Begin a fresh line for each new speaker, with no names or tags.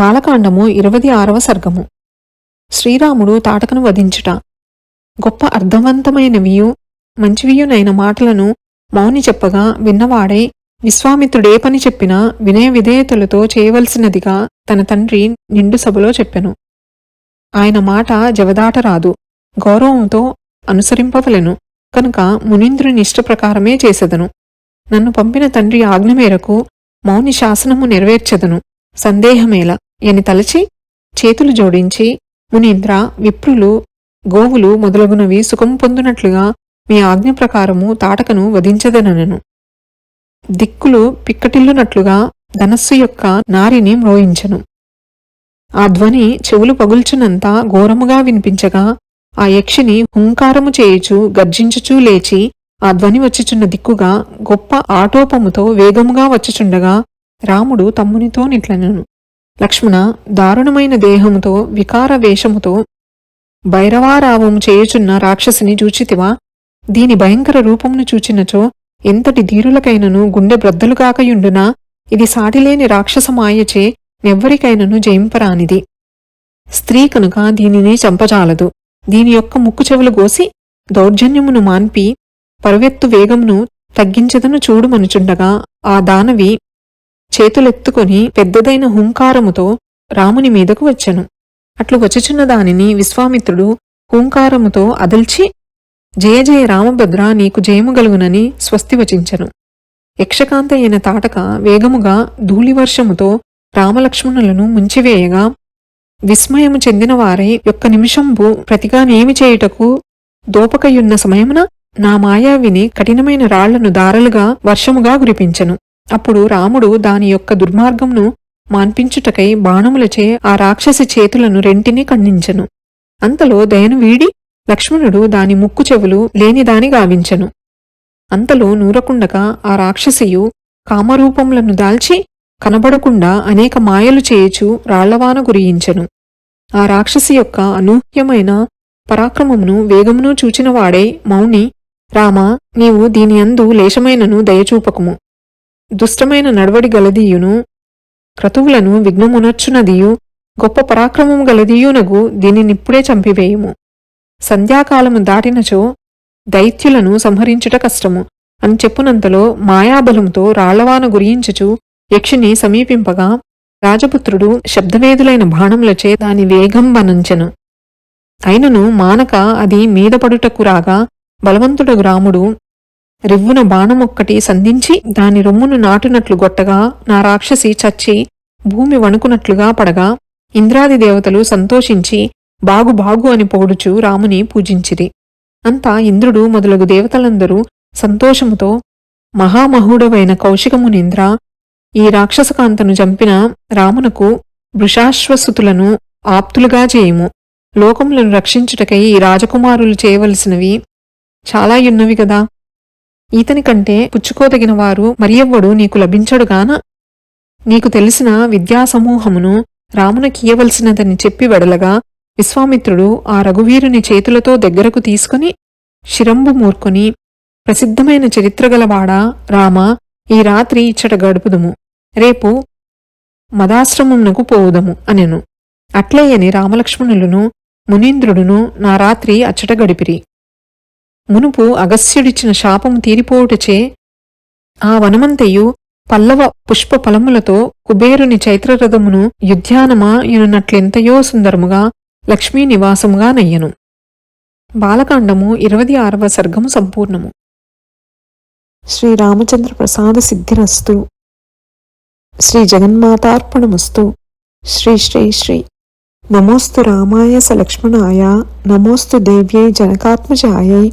బాలకాండము ఇరవది ఆరవ సర్గము. శ్రీరాముడు తాటకను వధించుట. గొప్ప అర్థవంతమైనవియు మంచివియునైన మాటలను మౌని చెప్పగా విన్నవాడై విశ్వామిత్రుడే పని చెప్పినా వినయ విధేయతలతో చేయవలసినదిగా తన తండ్రి నిండు సభలో చెప్పెను. ఆయన మాట జవదాటరాదు గౌరవంతో అనుసరింపవలెను కనుక మునీంద్రుని ఇష్ట ప్రకారమే చేసెదను. నన్ను పంపిన తండ్రి ఆజ్ఞ మేరకు మౌని శాసనము నెరవేర్చెదను. సందేహమేల. అని తలచి చేతులు జోడించి మునీంద్ర విప్రులు గోవులు మొదలగునవి సుఖం పొందునట్లుగా మీ ఆజ్ఞ ప్రకారము తాటకను వధించదనను దిక్కులు పిక్కటిల్లునట్లుగా ధనస్సు యొక్క నారిని మ్రోయించను. ఆ ధ్వని చెవులు పగుల్చునంత ఘోరముగా వినిపించగా ఆ యక్షిని హుంకారము చేయుచు గర్జించుచూ లేచి ఆ ధ్వని వచ్చుచున్న దిక్కుగా గొప్ప ఆటోపముతో వేగముగా వచ్చుచుండగా రాముడు తమ్మునితో నిట్లనను. లక్ష్మణ దారుణమైన దేహముతో వికార వేషముతో భైరవారావము చేయుచున్న రాక్షసిని చూచితివా? దీని భయంకర రూపమును చూచినచో ఎంతటి ధీరులకైనను గుండె బ్రద్దలుగాకయుండునా? ఇది సాటిలేని రాక్షస మాయచే నెవ్వరికైనను జయింపరానిది. స్త్రీ కనుక దీనిని చంపజాలదు. దీని యొక్క ముక్కు చెవులు గోసి దౌర్జన్యమును మాన్పి పరువెత్తు వేగమును తగ్గించదను చూడుమనుచుండగా ఆ దానవి చేతులెత్తుకొని పెద్దదైన హుంకారముతో రాముని మీదకు వచ్చెను. అట్లు వచ్చుచున్న దానిని విశ్వామిత్రుడు హూంకారముతో అదల్చి జయ జయ రామభద్ర నీకు జయము గలుగునని స్వస్తి వచించెను. యక్షకాంత అయిన తాటక వేగముగా ధూళివర్షముతో రామలక్ష్మణులను ముంచివేయగా విస్మయము చెందిన వారై ఒక్క నిమిషంబు ప్రతిగానేమి చేయుటకు దోపకయున్న సమయమున నా మాయావిని కఠినమైన రాళ్ళను దారలుగా వర్షముగా గురిపించెను అప్పుడు రాముడు దాని యొక్క దుర్మార్గంను మాన్పించుటకై బాణములచే ఆ రాక్షసి చేతులను రెంటినీ ఖండించెను. అంతలో దయను వీడి లక్ష్మణుడు దాని ముక్కు చెవులు లేనిదాని గావించెను. అంతలో నూరకుండగా ఆ రాక్షసియు కామరూపములను దాల్చి కనబడకుండా అనేక మాయలు చేయుచు రాళ్ళవాన గురియించెను. ఆ రాక్షసి యొక్క అనూహ్యమైన పరాక్రమమును వేగమును చూచినవాడై మౌని రామ నీవు దీని అందు లేశమైనను దయచూపకుము. దుష్టమైన నడవడి గలదీయును క్రతువులను విఘ్నమునర్చునదియు గొప్ప పరాక్రమము గలదీయునగు దీనినిప్పుడే చంపివేయుము. సంధ్యాకాలము దాటినచో దైత్యులను సంహరించుట కష్టము. అని చెప్పునంతలో మాయాబలంతో రాళ్ళవాన గురించుచు యక్షిని సమీపింపగా రాజపుత్రుడు శబ్దవేదులైన బాణములచే దాని వేగం వనంచెను. అయినను మానక అది మీద పడుటకు రాగా బలవంతుడు రాముడు రివ్వున బాణమొక్కటి సంధించి దాని రొమ్మును నాటునట్లు గొట్టగా నా రాక్షసి చచ్చి భూమి వణుకునట్లుగా పడగా ఇంద్రాది దేవతలు సంతోషించి బాగు బాగు అని పోడుచు రాముని పూజించిరి. అంతా ఇంద్రుడు మొదలగు దేవతలందరూ సంతోషముతో మహామహుడవైన కౌశికమునింద్ర ఈ రాక్షసకాంతను చంపిన రామునకు వృషాశ్వసుతులను ఆప్తులుగా చేయుము. లోకములను రక్షించుటకై ఈ రాజకుమారులు చేయవలసినవి చాలా యున్నవి గదా ఈతని కంటే పుచ్చుకోదగిన వారు మరియవ్వడు నీకు లభించడుగాన? నీకు తెలిసిన విద్యాసమూహమును రామున కీయవలసినదని చెప్పి వెడలగా విశ్వామిత్రుడు ఆ రఘువీరుని చేతులతో దగ్గరకు తీసుకుని శిరంబు మూర్కొని ప్రసిద్ధమైన చరిత్రగలవాడా రామ ఈ రాత్రి ఇచ్చట గడుపుదుము. రేపు మదాశ్రమమునకు పోవుదము అనెను. అట్లేయని రామలక్ష్మణులను మునీంద్రుడును నా రాత్రి అచ్చట గడిపిరి. మునుపు అగస్త్యుడిచ్చిన శాపము తీరిపోవుటచే ఆ వనమంతయు పల్లవ పుష్ప ఫలములతో కుబేరుని చైత్రరథమును యుద్ధ్యానమా ఎనున్నట్లెంతయో సుందరముగా లక్ష్మీ నివాసముగా నయ్యను. బాలకాండము ఇరవది ఆరవ సర్గము సంపూర్ణము. శ్రీరామచంద్ర ప్రసాద సిద్ధిరస్తు. శ్రీ జగన్మాతార్పణమస్తు. శ్రీ శ్రీ శ్రీ. నమోస్తు రామాయ సలక్ష్మణాయ లక్ష్మణాయ. నమోస్తు దేవ్యై జనకాత్మజాయై.